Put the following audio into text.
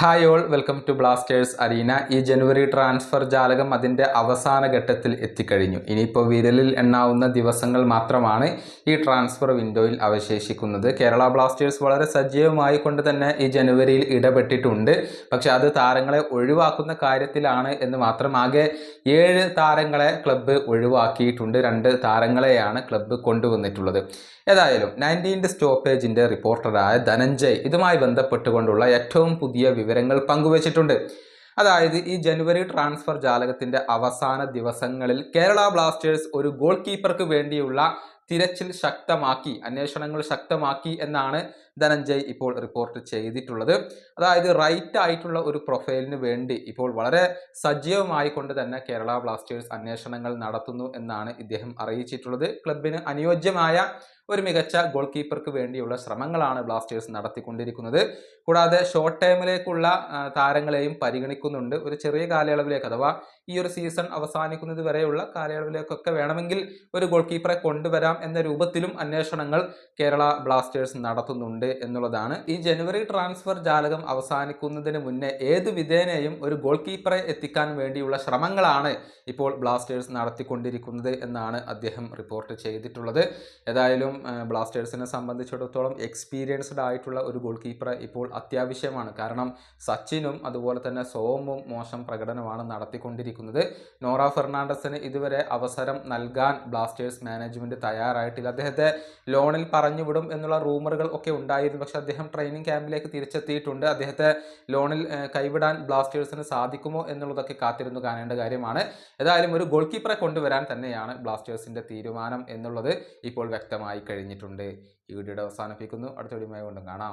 Hi all welcome to Blasters arena. ഈ ജനുവരി transfer ജാലകം അതിന്റെ അവസാന ഘട്ടത്തിൽ എത്തിക്കഴിഞ്ഞു. ഇനിയിപ്പോൾ വിരലിൽ എണ്ണാവുന്ന ദിവസങ്ങൾ മാത്രമാണ് ഈ ട്രാൻസ്ഫർ വിൻഡോയിൽ അവശേഷിക്കുന്നത്. കേരള ബ്ലാസ്റ്റേഴ്സ് വളരെ സജീവമായി കൊണ്ട് തന്നെ ഈ ജനുവരിയിൽ ഇടപെട്ടിട്ടുണ്ട്. പക്ഷെ അത് താരങ്ങളെ ഒഴിവാക്കുന്ന കാര്യത്തിലാണ് എന്ന് മാത്രം ആകെ ഏഴ് താരങ്ങളെ ക്ലബ്ബ് ഒഴിവാക്കിയിട്ടുണ്ട്. രണ്ട് താരങ്ങളെയാണ് ക്ലബ്ബ് കൊണ്ടുവന്നിട്ടുള്ളത്. ഏതായാലും നയന്റീന്റെ സ്റ്റോപ്പേജിന്റെ റിപ്പോർട്ടറായ ധനഞ്ജയ് ഇതുമായി ബന്ധപ്പെട്ടുകൊണ്ടുള്ള ഏറ്റവും പുതിയ വിവരങ്ങൾ പങ്കുവച്ചിട്ടുണ്ട്. അതായത് ഈ ജനുവരി ട്രാൻസ്ഫർ ജാലകത്തിന്റെ അവസാന ദിവസങ്ങളിൽ കേരള ബ്ലാസ്റ്റേഴ്സ് ഒരു ഗോൾ കീപ്പർക്ക് വേണ്ടിയുള്ള തിരച്ചിൽ ശക്തമാക്കി അന്വേഷണങ്ങൾ ശക്തമാക്കി എന്നാണ് ധനഞ്ജയ് ഇപ്പോൾ റിപ്പോർട്ട് ചെയ്തിട്ടുള്ളത്. അതായത് റൈറ്റ് ആയിട്ടുള്ള ഒരു പ്രൊഫൈലിന് വേണ്ടി ഇപ്പോൾ വളരെ സജീവമായി കൊണ്ട് തന്നെ കേരള ബ്ലാസ്റ്റേഴ്സ് അന്വേഷണങ്ങൾ നടത്തുന്നു എന്നാണ് ഇദ്ദേഹം അറിയിച്ചിട്ടുള്ളത്. ക്ലബിന് അനുയോജ്യമായ ഒരു മികച്ച ഗോൾ കീപ്പർക്ക് വേണ്ടിയുള്ള ശ്രമങ്ങളാണ് ബ്ലാസ്റ്റേഴ്സ് നടത്തിക്കൊണ്ടിരിക്കുന്നത്. കൂടാതെ ഷോർട്ട് ടൈമിലേക്കുള്ള താരങ്ങളെയും പരിഗണിക്കുന്നുണ്ട്. ഒരു ചെറിയ കാലയളവിലേക്ക് അഥവാ ഈ ഒരു സീസൺ അവസാനിക്കുന്നത് വരെയുള്ള കാലയളവിലേക്കൊക്കെ വേണമെങ്കിൽ ഒരു ഗോൾ കീപ്പറെ കൊണ്ടുവരാം. എന്ന രൂപത്തിലും അന്വേഷണങ്ങൾ കേരള ബ്ലാസ്റ്റേഴ്സ് നടത്തുന്നുണ്ട് എന്നുള്ളതാണ്. ഈ ജനുവരി ട്രാൻസ്ഫർ ജാലകം അവസാനിക്കുന്നതിന് മുന്നേ ഏത് വിധേനയും ഒരു ഗോൾ കീപ്പറെ എത്തിക്കാൻ വേണ്ടിയുള്ള ശ്രമങ്ങളാണ് ഇപ്പോൾ ബ്ലാസ്റ്റേഴ്സ് നടത്തിക്കൊണ്ടിരിക്കുന്നത് എന്നാണ് അദ്ദേഹം റിപ്പോർട്ട് ചെയ്തിട്ടുള്ളത്. ഏതായാലും ബ്ലാസ്റ്റേഴ്സിനെ സംബന്ധിച്ചിടത്തോളം എക്സ്പീരിയൻസ്ഡ് ആയിട്ടുള്ള ഒരു ഗോൾ കീപ്പറെ ഇപ്പോൾ അത്യാവശ്യമാണ്. കാരണം സച്ചിനും അതുപോലെ തന്നെ സോമും മോശം പ്രകടനമാണ് നടത്തിക്കൊണ്ടിരിക്കുന്നത്. നോറ ഫെർണാണ്ടസിന് ഇതുവരെ അവസരം നൽകാൻ ബ്ലാസ്റ്റേഴ്സ് മാനേജ്മെന്റ് തയ്യാറായിട്ടില്ല. അദ്ദേഹത്തെ ലോണിൽ പറഞ്ഞു വിടും എന്നുള്ള റൂമറുകൾ ഒക്കെ ഉണ്ടായിരുന്നു. പക്ഷേ അദ്ദേഹം ട്രെയിനിങ് ക്യാമ്പിലേക്ക് തിരിച്ചെത്തിയിട്ടുണ്ട്. അദ്ദേഹത്തെ ലോണിൽ കൈവിടാൻ ബ്ലാസ്റ്റേഴ്സിന് സാധിക്കുമോ എന്നുള്ളതൊക്കെ കാത്തിരുന്നു കാണേണ്ട കാര്യമാണ്. ഏതായാലും ഒരു ഗോൾ കീപ്പറെ കൊണ്ടുവരാൻ തന്നെയാണ് ബ്ലാസ്റ്റേഴ്സിന്റെ തീരുമാനം എന്നുള്ളത് ഇപ്പോൾ വ്യക്തമായി കഴിഞ്ഞിട്ടുണ്ട്. ഈ വീഡിയോയുടെ അവസാനിപ്പിക്കുന്നു. അടുത്ത വീഡിയോയുമായി കൊണ്ടും കാണാം.